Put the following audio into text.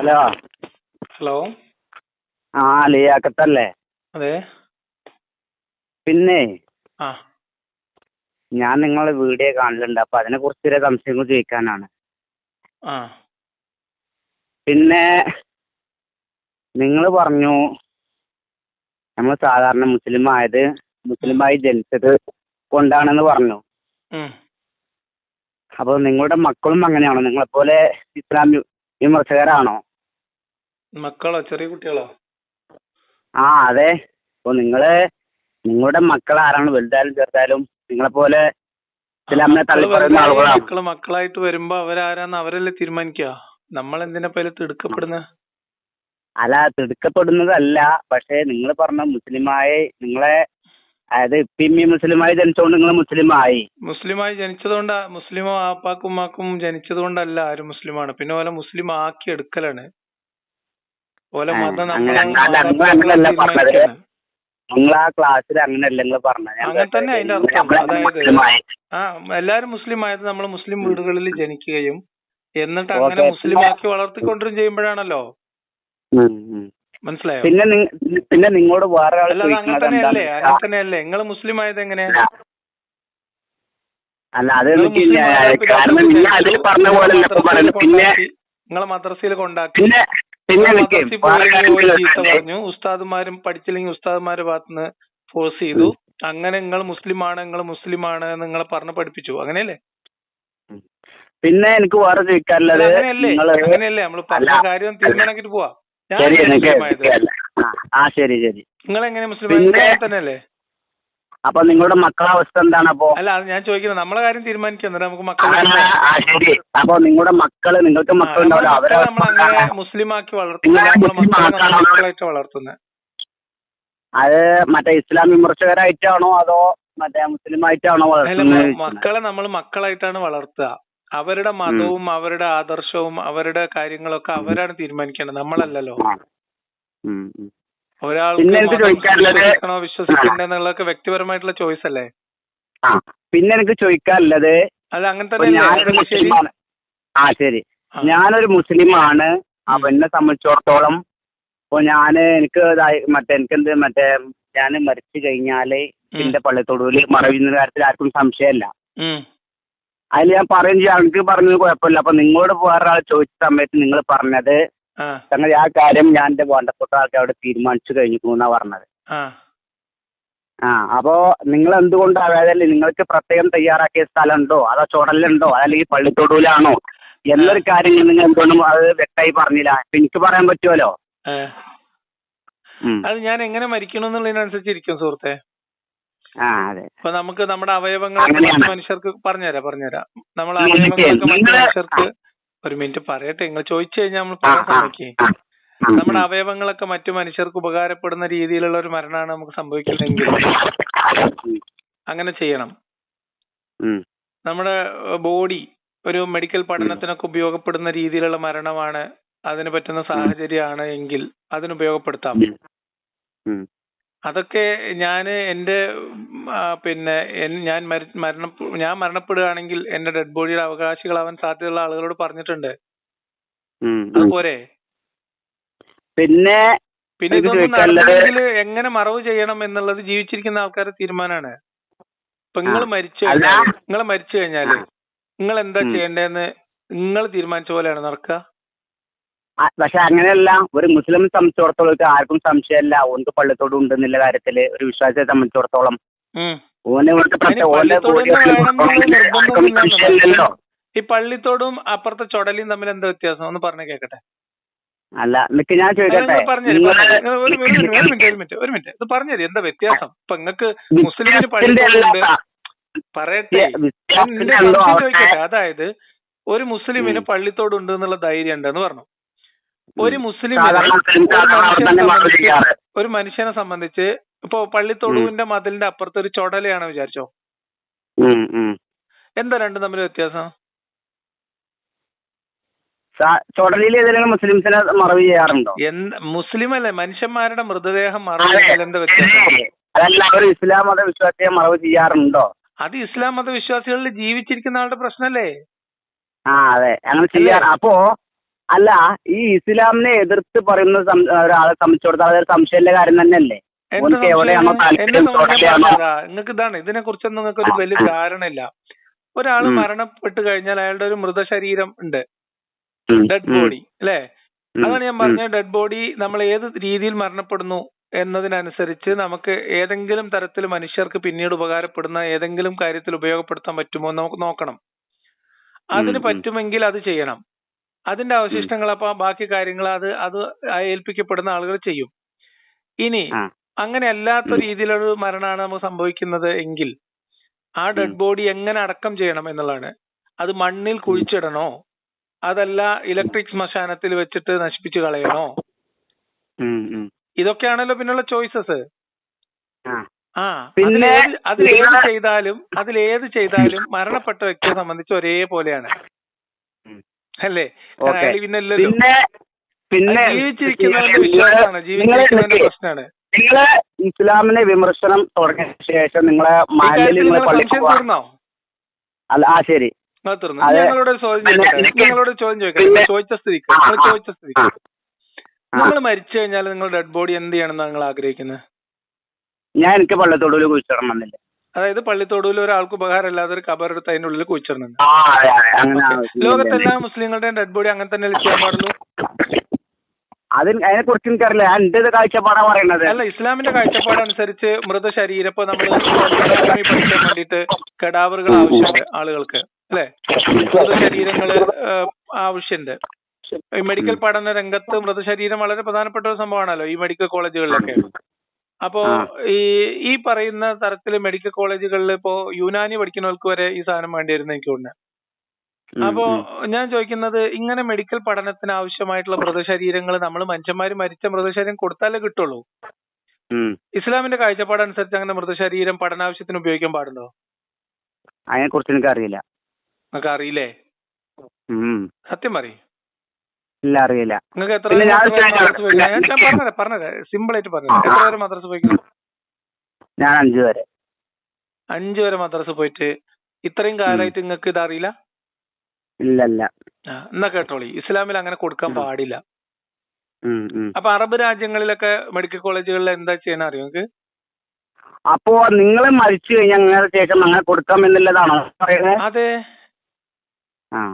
Hello. Hello. ആ ലിയാക്കത്തല്ലേ അതെ. പിന്നെ ആ. ഞാൻ നിങ്ങളെ വീഡിയോ കാണലുണ്ട്. അപ്പൊ അതിനെ കുറിച്ച് ചില സംശയങ്ങൾ ചോദിക്കാനാണ്. ആ. പിന്നെ നിങ്ങൾ പറഞ്ഞു നമ്മൾ സാധാരണ മുസ്ലിം ആയത് മുസ്ലിമായി ജനിച്ചത് കൊണ്ടാണെന്ന് പറഞ്ഞു. അപ്പൊ അപ്പോൾ നിങ്ങളുടെ മക്കളും അങ്ങനെയാണോ. നിങ്ങളെപ്പോലെ ഇസ്ലാം വിമർശകരാണോ? മക്കളോ? ചെറിയ കുട്ടികളോ? ആ അതെ. ഇപ്പൊ നിങ്ങൾ നിങ്ങളുടെ മക്കൾ ആരാണ്? വലുതായാലും ചെറുതായാലും നിങ്ങളെപ്പോലെ പോലെ വലുതായി ആളുകളാണ്. മക്കൾ മക്കളായിട്ട് വരുമ്പോ അവരാരാന്ന് അവരല്ലേ തീരുമാനിക്കുക നമ്മൾ എന്തിനാ പല തിടുക്കപ്പെടുന്നത് അല്ല തിടുക്കപ്പെടുന്നതല്ല. പക്ഷേ നിങ്ങൾ പറഞ്ഞ മുസ്ലിമായി നിങ്ങളെ അതായത് ഇപ്പം ഈ മുസ്ലിമായി ജനിച്ചോണ്ട് നിങ്ങൾ മുസ്ലിമായി. മുസ്ലിമായി ജനിച്ചതുകൊണ്ട് മുസ്ലിമും ആപ്പാക്കും ഉമ്മാക്കും ജനിച്ചതുകൊണ്ടല്ല ആരും മുസ്ലിമാണ്. പിന്നെ ഓലെ മുസ്ലിം ആക്കി എടുക്കലാണ് ഓലെ ആ, മതം അങ്ങനെ നമ്മൾ അല്ല, അങ്ങ് മാതാപിതാക്കൾ അങ്ങനെയല്ല പറഞ്ഞത്. തീരുമാനിക്കുകയാണ്. നിങ്ങൾ ആ ക്ലാസ്സിൽ അങ്ങനെയല്ല നിങ്ങൾ പറഞ്ഞത് തന്നെ അതിന്റെ അർത്ഥം. അതായത് ആ എല്ലാരും മുസ്ലിം ആയത് നമ്മൾ മുസ്ലിം വീടുകളിൽ ജനിക്കുകയും എന്നിട്ട് അങ്ങനെ. മുസ്ലിം ആക്കി വളർത്തിക്കൊണ്ടിരും ചെയ്യുമ്പോഴാണല്ലോ. മനസ്സിലായോ പിന്നെ പിന്നെ നിങ്ങളോട് വേറെ ആൾ അല്ല അങ്ങനെ തന്നെയല്ലേ അങ്ങനെ തന്നെയല്ലേ നിങ്ങൾ മുസ്ലിം ആയത് എങ്ങനെ അല്ല അത് കാരണം അതിൽ പറഞ്ഞ പോലെ പിന്നെ നിങ്ങളെ മദ്രസയിൽ കൊണ്ടാക്കി പിന്നെ പറഞ്ഞു. ഉസ്താദുമാരും പഠിച്ചില്ലെങ്കിൽ ഉസ്താദുമാരുടെ ഭാഗത്തുനിന്ന് ഫോഴ്സ് ചെയ്തു. അങ്ങനെ നിങ്ങൾ മുസ്ലിമാണ് നിങ്ങൾ മുസ്ലിമാണ് ആണ് നിങ്ങളെ പറഞ്ഞ് പഠിപ്പിച്ചു. അങ്ങനെയല്ലേ? പിന്നെ എനിക്ക് വേറെ ചോദിക്കാനുള്ളത് അങ്ങനെയല്ലേ? നമ്മൾ പറഞ്ഞ കാര്യം തീരുമാനാക്കിട്ട് പോവാ. ഞാൻ ശരി ശരി നിങ്ങൾ എങ്ങനെ മുസ്ലിം തന്നെയല്ലേ? അപ്പൊ നിങ്ങളുടെ മക്കളുടെ അവസ്ഥ എന്താണ് അപ്പോ അല്ല അത് ഞാൻ ചോദിക്കുന്നത് നമ്മളെ കാര്യം തീരുമാനിക്കാൻ എന്നിട്ട് നമുക്ക് മക്കളെ ആ ശരി അപ്പൊ നിങ്ങളുടെ മക്കൾ നിങ്ങൾക്ക് മക്കളുണ്ടാവില്ല അവരെ നമ്മൾ അങ്ങനെ മക്കളാണ്. മുസ്ലിം ആക്കി വളർത്തുന്നത് നിങ്ങളെ നമ്മളെ മുസ്ലിം മക്കളെ നമ്മൾ ആക്കാനാണോ? മക്കളായിട്ട് വളർത്തുന്നത് അത് മറ്റേ ഇസ്ലാം വിമർശകരായിട്ടാണോ അതോ മറ്റേ മുസ്ലിം ആയിട്ടാണോ അല്ല വളർത്തുന്നത് മ- ചോദിക്കുന്നത്? മക്കളെ നമ്മൾ മക്കളായിട്ടാണ് വളർത്തുക അവരുടെ മതവും അവരുടെ ആദർശവും അവരുടെ കാര്യങ്ങളൊക്കെ അവരാണ് തീരുമാനിക്കേണ്ടത് നമ്മളല്ലല്ലോ ആ. ഉം, ഉം. ഒരാൾക്ക് ചോദിക്കാനുള്ളത് വ്യക്തിപരമായിട്ടുള്ള ചോയ്സ് അല്ലേ? ആ. പിന്നെ എനിക്ക് ചോദിക്കാനുള്ളത് അങ്ങനെ തന്നെ ആ ശരി. ഞാനൊരു മുസ്ലിമാണ്. അപ്പൊ എന്നെ സംബന്ധിച്ചിടത്തോളം ഇപ്പൊ ഞാൻ എനിക്ക് മറ്റേ എനിക്കെന്ത് മറ്റേ ഞാൻ മരിച്ചു കഴിഞ്ഞാൽ എന്റെ പള്ളിത്തൊടുവിൽ മറവിന്ന കാര്യത്തിൽ ആർക്കും സംശയമല്ല. അതിൽ ഞാൻ പറയും ചെയ്യാം. എനിക്ക് പറഞ്ഞത് കുഴപ്പമില്ല. അപ്പൊ നിങ്ങളോട് വേറെ ആൾ ചോദിച്ച സമയത്ത് നിങ്ങൾ പറഞ്ഞത് സംഗതി ആ കാര്യം ഞാൻ എന്റെ വേണ്ടപ്പെട്ട ആൾക്കാരോട് അവിടെ തീരുമാനിച്ചു കഴിഞ്ഞു എന്നാ പറഞ്ഞത്. ആ. അപ്പോ നിങ്ങൾ എന്തുകൊണ്ട് അതായത് നിങ്ങൾക്ക് പ്രത്യേകം തയ്യാറാക്കിയ സ്ഥലമുണ്ടോ? അതോ ചുടലുണ്ടോ ഈ പള്ളിത്തൊടുവിലാണോ? എന്നൊരു കാര്യം നിങ്ങൾ എന്തുകൊണ്ടും അത് വ്യക്തമായി പറഞ്ഞില്ല. അപ്പൊ എനിക്ക് പറയാൻ പറ്റുമല്ലോ അത് ഞാൻ എങ്ങനെ മരിക്കണം സുഹൃത്തെ ഇപ്പൊ നമുക്ക് നമ്മുടെ അവയവങ്ങൾ മനുഷ്യർക്ക് പറഞ്ഞുതരാം പറഞ്ഞുതരാം. നമ്മളെ ഉം, അവയവങ്ങളൊക്കെ മനുഷ്യർക്ക് ഒരു മിനിറ്റ് പറയട്ടെ. നിങ്ങൾ ചോദിച്ചു കഴിഞ്ഞാൽ നമ്മൾ പറയാൻ ആ, നമ്മുടെ. അവയവങ്ങളൊക്കെ മറ്റു മനുഷ്യർക്ക് ഉപകാരപ്പെടുന്ന രീതിയിലുള്ള ഒരു മരണമാണ് നമുക്ക് സംഭവിക്കുന്നതെങ്കിൽ അങ്ങനെ ചെയ്യണം. നമ്മുടെ ബോഡി ഒരു മെഡിക്കൽ പഠനത്തിനൊക്കെ ഉപയോഗപ്പെടുന്ന രീതിയിലുള്ള മരണമാണ് അതിന് പറ്റുന്ന സാഹചര്യമാണ് എങ്കിൽ അതിന് ഉപയോഗപ്പെടുത്താം. അതൊക്കെ ഞാൻ എന്റെ പിന്നെ ഞാൻ മരി- മരണ ഞാൻ മരണപ്പെടുകയാണെങ്കിൽ എന്റെ ഡെഡ് ബോഡിയുടെ അവകാശികളാവാൻ സാധ്യതയുള്ള ആളുകളോട് പറഞ്ഞിട്ടുണ്ട്. അതുപോരെ പിന്നെ പിന്നെ ഇതൊന്നും നടന്നില്ലെങ്കിൽ എങ്ങനെ മറവ് ചെയ്യണം എന്നുള്ളത് ജീവിച്ചിരിക്കുന്ന ആൾക്കാരുടെ തീരുമാനമാണ്. ഇപ്പൊ നിങ്ങൾ മരിച്ചു നിങ്ങൾ മരിച്ചു കഴിഞ്ഞാൽ നിങ്ങൾ എന്താ. ചെയ്യേണ്ടതെന്ന് നിങ്ങൾ തീരുമാനിച്ച പോലെയാണ് നടക്കുക? പക്ഷെ അങ്ങനെയല്ല. ഒരു മുസ്ലിം സംബന്ധിച്ചിടത്തോളം ആർക്കും സംശയമല്ല. ഓർക്ക് പള്ളിത്തോട് ഉണ്ട് എന്നുള്ള കാര്യത്തിൽ ഒരു വിശ്വാസത്തെ സംബന്ധിച്ചിടത്തോളം. ഓനെ സംശയമില്ലല്ലോ. ഈ പള്ളിത്തോടും അപ്പുറത്തെ ചൊടലിയും തമ്മിൽ എന്താ വ്യത്യാസം? ഒന്ന് പറഞ്ഞു കേക്കട്ടെ. അല്ല നിക്ക് ഞാൻ ചോദിക്കട്ടെ? ഒരു മിനിറ്റ് ഒരു മിനിറ്റ് ഇത് പറഞ്ഞുതരും എന്താ വ്യത്യാസം? ഇപ്പൊ നിങ്ങക്ക് മുസ്ലിമിന് പള്ളിത്തോട് പള്ളിത്തോടുണ്ട്. പറയട്ടെ. അതായത് ഒരു മുസ്ലിമിന് പള്ളിത്തോട് പള്ളിത്തോടുണ്ട് എന്നുള്ള ധൈര്യം ഉണ്ടെന്ന് പറഞ്ഞു. ഒരു മുസ്ലിം ഒരു മനുഷ്യനെ സംബന്ധിച്ച് ഇപ്പൊ പള്ളിത്തൊടുവിന്റെ മതിലിന്റെ അപ്പുറത്ത് ഒരു ചൊടലയാണ് വിചാരിച്ചോ. എന്താ രണ്ടും തമ്മിൽ വ്യത്യാസം? സാ- ചുടലിൽ ഏതെങ്കിലും മുസ്ലിംസിനെ മറവ് ചെയ്യാറുണ്ടോ? മുസ്ലിം അല്ലേ മനുഷ്യന്മാരുടെ മൃതദേഹം. അതല്ല അവർ ഇസ്ലാം മത വിശ്വാസിയെ മറവ് ചെയ്യാറുണ്ടോ? അത് ഇസ്ലാം മതവിശ്വാസികളിൽ ജീവിച്ചിരിക്കുന്ന ആളുടെ പ്രശ്നല്ലേ? ആ അതെ. അങ്ങനെ ചെയ്യാറ് അപ്പോ അല്ല ഈ ഇസ്ലാമിനെ എതിർത്ത് പറയുന്ന ഒരാളെ സംബന്ധിച്ചിടത്തോളം അതൊരു സംശയത്തിന്റെ കാര്യം തന്നെയല്ലേ. നിങ്ങൾക്ക് ഇതാണ് ഇതിനെ കുറിച്ചൊന്നും നിങ്ങൾക്ക് ഒരു വലിയ ധാരണയില്ല. ഒരാൾ. മരണപ്പെട്ട് കഴിഞ്ഞാൽ അയാളുടെ ഒരു മൃതശരീരം ഉണ്ട്. ഡെഡ് ബോഡി അല്ലേ? അതാണ് ഞാൻ പറഞ്ഞ ഡെഡ് ബോഡി നമ്മൾ ഏത് രീതിയിൽ മരണപ്പെടുന്നു എന്നതിനനുസരിച്ച് നമുക്ക് ഏതെങ്കിലും തരത്തിൽ മനുഷ്യർക്ക് പിന്നീട് ഉപകാരപ്പെടുന്ന ഏതെങ്കിലും കാര്യത്തിൽ ഉപയോഗപ്പെടുത്താൻ പറ്റുമോ എന്ന് നമുക്ക് നോക്കണം. അതിന്. പറ്റുമെങ്കിൽ അത് ചെയ്യണം. അതിന്റെ അവശിഷ്ടങ്ങൾ അപ്പൊ ബാക്കി കാര്യങ്ങൾ അത് അത് ഏൽപ്പിക്കപ്പെടുന്ന ആളുകൾ ചെയ്യും. ഇനി അങ്ങനെ അല്ലാത്ത രീതിയിലൊരു മരണമാണ് നമുക്ക് സംഭവിക്കുന്നത് എങ്കിൽ ആ ഡെഡ് ബോഡി എങ്ങനെ അടക്കം ചെയ്യണം എന്നുള്ളതാണ്. അത് മണ്ണിൽ കുഴിച്ചിടണോ? അതല്ല ഇലക്ട്രിക് ശ്മശാനത്തിൽ വെച്ചിട്ട് നശിപ്പിച്ച് കളയണോ. ഇതൊക്കെയാണല്ലോ പിന്നുള്ള ചോയ്സസ്. ആ. അതിലേത് ചെയ്താലും അതിലേത് ചെയ്താലും മരണപ്പെട്ട വ്യക്തിയെ സംബന്ധിച്ച് ഒരേപോലെയാണ്. അല്ലേ? പിന്നെ പിന്നെ പ്രശ്നമാണ്. നിങ്ങൾ ഇസ്ലാമിനെ വിമർശനം തുടങ്ങിയ ശേഷം നിങ്ങളെ പോവാ. തീർന്നോ? അല്ല ആ ശരി. ഞങ്ങളോട് ചോദ്യം നിങ്ങൾ ചോദിച്ച സ്ഥിതിക്ക്. ചോദിച്ച സ്ഥിതിക്ക്. മരിച്ചു കഴിഞ്ഞാൽ നിങ്ങൾ ഡെഡ് ബോഡി എന്ത് ചെയ്യണമെന്ന് നിങ്ങൾ ആഗ്രഹിക്കുന്നത് ഞാൻ എനിക്ക് പള്ളിത്തോടുവിൽ കുഴിച്ചിടണം എന്നില്ല അതായത് പള്ളിത്തോടുവിൽ ഒരാൾക്ക് ഉപകാരമില്ലാതെ ഒരു കബറെടുത്ത് അതിന്റെ ഉള്ളിൽ കുഴിച്ചിടുന്നുണ്ട്. ലോകത്തെ എല്ലാ മുസ്ലിങ്ങളുടെയും ഡെഡ് ബോഡി അങ്ങനെ തന്നെ ചെയ്യാൻ പാടുള്ളൂ? അതിന് അതിനെ കുറിച്ച് എനിക്കറിയില്ല എന്റെ കാഴ്ചപ്പാടാ പറയുന്നത്. അല്ല ഇസ്ലാമിന്റെ കാഴ്ചപ്പാടനുസരിച്ച് മൃതശരീരം ഇപ്പൊ നമ്മൾ പഠിക്കാൻ വേണ്ടിയിട്ട് കടാവറുകൾ ആവശ്യമുണ്ട് ആളുകൾക്ക്. അല്ലെ? മൃതശരീരങ്ങൾ ഏഹ്, ആവശ്യമുണ്ട് ഈ മെഡിക്കൽ പഠന രംഗത്ത് മൃതശരീരം വളരെ പ്രധാനപ്പെട്ട ഒരു സംഭവമാണല്ലോ ഈ മെഡിക്കൽ കോളേജുകളിലൊക്കെ. അപ്പോ ഈ ഈ പറയുന്ന തരത്തിൽ മെഡിക്കൽ കോളേജുകളിൽ ഇപ്പോ യുനാനി പഠിക്കുന്നവർക്ക് വരെ ഈ സാധനം വേണ്ടി വരുന്ന എനിക്ക് തോന്നുന്നു. ഉം, അപ്പോ ഞാൻ ചോദിക്കുന്നത് ഇങ്ങനെ മെഡിക്കൽ പഠനത്തിന് ആവശ്യമായിട്ടുള്ള മൃതശരീരങ്ങൾ നമ്മൾ മനുഷ്യന്മാര് മരിച്ച മൃതശരീരം കൊടുത്താലേ കിട്ടുള്ളൂ. ഇസ്ലാമിന്റെ കാഴ്ചപ്പാട് അനുസരിച്ച് അങ്ങനെ മൃതശരീരം പഠനാവശ്യത്തിന് ഉപയോഗിക്കാൻ പാടുണ്ടോ? അതിനെ കുറിച്ച് എനിക്കറിയില്ല നിങ്ങൾക്ക് അറിയില്ലേ. സത്യം പറയും. ഇല്ല അറിയില്ല. നിങ്ങൾക്ക് എത്ര എനിക്ക് പറഞ്ഞുതരാം പറഞ്ഞുതരാം. സിമ്പിൾ ആയിട്ട് പറഞ്ഞു എത്ര വരെ മദ്രസ പോയിക്കുന്നു ഞാൻ അഞ്ചു വരെ. അഞ്ചു വരെ മദ്രസ പോയിട്ട് ഇത്രയും കാലമായിട്ട് നിങ്ങൾക്ക് ഇത് അറിയില്ല ഇല്ല ഇല്ല ആ, എന്നാ കേട്ടോളി. ഇസ്ലാമിൽ അങ്ങനെ കൊടുക്കാൻ പാടില്ല. അപ്പൊ അറബ് രാജ്യങ്ങളിലൊക്കെ മെഡിക്കൽ കോളേജുകളിൽ എന്താ ചെയ്യാൻ അറിയോ നിങ്ങക്ക്? അപ്പോ നിങ്ങൾ മരിച്ചു കഴിഞ്ഞാൽ അങ്ങനെ അങ്ങനെ കൊടുക്കാം എന്നുള്ളതാണോ അതെ.